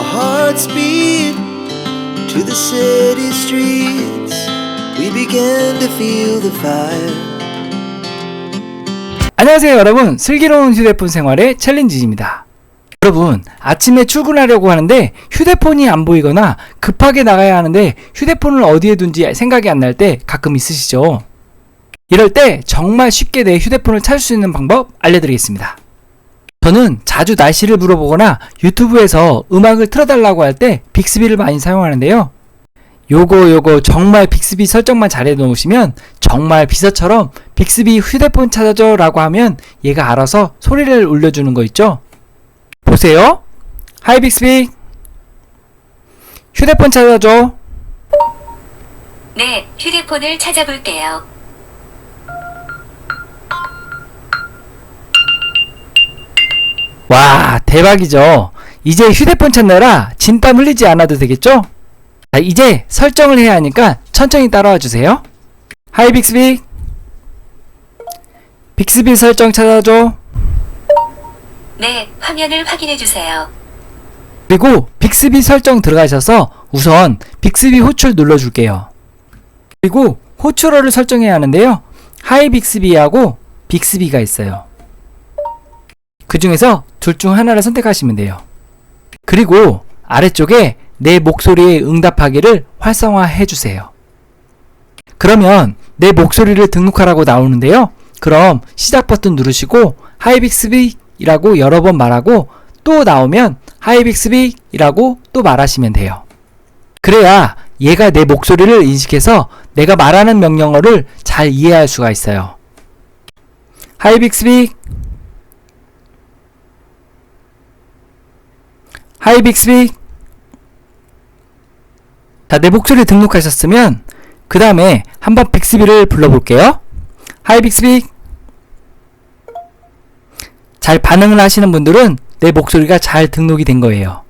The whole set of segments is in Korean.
Our hearts beat to the city streets. We began to feel the fire. 안녕하세요 여러분 슬기로운 휴대폰 생활의 챌린지입니다 여러분 아침에 출근하려고 하는데 휴대폰이 안 보이거나 급하게 나가야 하는데 휴대폰을 어디에 둔지 생각이 안 날 때 가끔 있으시죠 이럴 때 정말 쉽게 내 휴대폰을 찾을 수 있는 방법 알려드리겠습니다 저는 자주 날씨를 물어보거나 유튜브에서 음악을 틀어달라고 할 때 빅스비를 많이 사용하는데요 요거 요거 정말 빅스비 설정만 잘해 놓으시면 정말 비서처럼 빅스비 휴대폰 찾아줘 라고 하면 얘가 알아서 소리를 울려주는 거 있죠? 보세요. 하이 빅스비. 휴대폰 찾아줘. 네, 휴대폰을 찾아볼게요. 와, 대박이죠? 이제 휴대폰 찾느라 진땀 흘리지 않아도 되겠죠? 자, 이제 설정을 해야 하니까 천천히 따라와 주세요. 하이 빅스비. 빅스비 설정 찾아줘. 네, 화면을 확인해 주세요. 그리고 빅스비 설정 들어가셔서 우선 빅스비 호출 눌러줄게요. 그리고 호출어를 설정해야 하는데요. 하이 빅스비하고 빅스비가 있어요. 그 중에서 둘 중 하나를 선택하시면 돼요. 그리고 아래쪽에 내 목소리에 응답하기를 활성화해 주세요. 그러면 내 목소리를 등록하라고 나오는데요. 그럼 시작 버튼 누르시고 하이 빅스비라고 여러 번 말하고 또 나오면 하이 빅스비라고 또 말하시면 돼요. 그래야 얘가 내 목소리를 인식해서 내가 말하는 명령어를 잘 이해할 수가 있어요. 하이 빅스비 하이 빅스비 자, 내 목소리 등록하셨으면 그 다음에 한번 빅스비를 불러볼게요. 하이 빅스비 잘 반응을 하시는 분들은 내 목소리가 잘 등록이 된 거예요.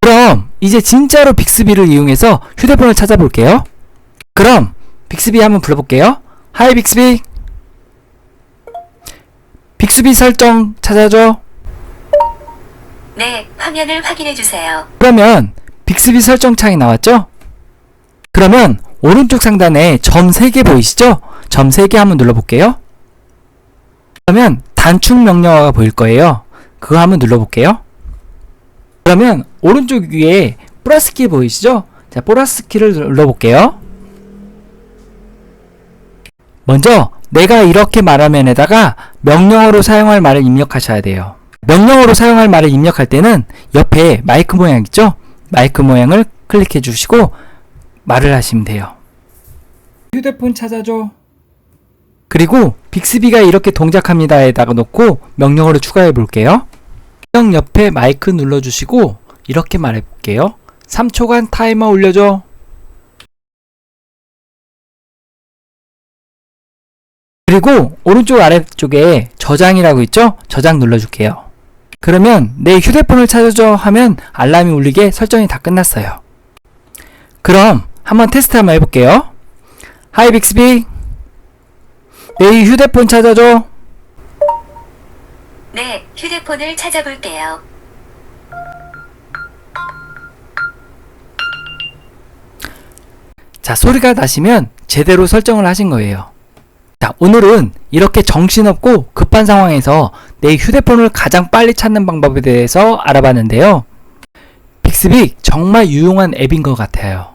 그럼 이제 진짜로 빅스비를 이용해서 휴대폰을 찾아볼게요. 그럼 빅스비 한번 불러볼게요. 하이 빅스비 빅스비 설정 찾아줘. 네, 화면을 확인해 주세요. 그러면 빅스비 설정 창이 나왔죠? 그러면 오른쪽 상단에 점 3개 보이시죠? 점 3개 한번 눌러볼게요. 그러면 단축 명령어가 보일 거예요. 그거 한번 눌러볼게요. 그러면 오른쪽 위에 플러스 키 보이시죠? 자, 플러스 키를 눌러볼게요. 먼저 내가 이렇게 말하면에다가 명령어로 사용할 말을 입력하셔야 돼요. 명령어로 사용할 말을 입력할 때는 옆에 마이크 모양 있죠? 마이크 모양을 클릭해 주시고 말을 하시면 돼요. 휴대폰 찾아줘. 그리고 빅스비가 이렇게 동작합니다에다가 놓고 명령어를 추가해 볼게요. 명령 옆에 마이크 눌러 주시고 이렇게 말해 볼게요. 3초간 타이머 올려줘. 그리고 오른쪽 아래쪽에 저장이라고 있죠? 저장 눌러줄게요. 그러면 내 휴대폰을 찾아줘 하면 알람이 울리게 설정이 다 끝났어요. 그럼 한번 테스트 한번 해볼게요. 하이 빅스비 내 휴대폰 찾아줘. 네, 휴대폰을 찾아볼게요. 자, 소리가 나시면 제대로 설정을 하신 거예요. 자, 오늘은 이렇게 정신없고 급한 상황에서 내 휴대폰을 가장 빨리 찾는 방법에 대해서 알아봤는데요. 빅스빅 정말 유용한 앱인 것 같아요.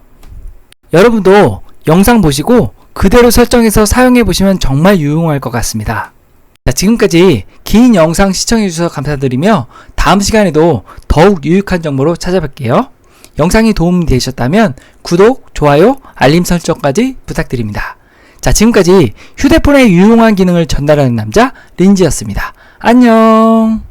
여러분도 영상 보시고 그대로 설정해서 사용해 보시면 정말 유용할 것 같습니다. 자, 지금까지 긴 영상 시청해 주셔서 감사드리며 다음 시간에도 더욱 유익한 정보로 찾아뵐게요. 영상이 도움이 되셨다면 구독, 좋아요, 알림 설정까지 부탁드립니다. 자, 지금까지 휴대폰의 유용한 기능을 전달하는 남자 린지였습니다. 안녕!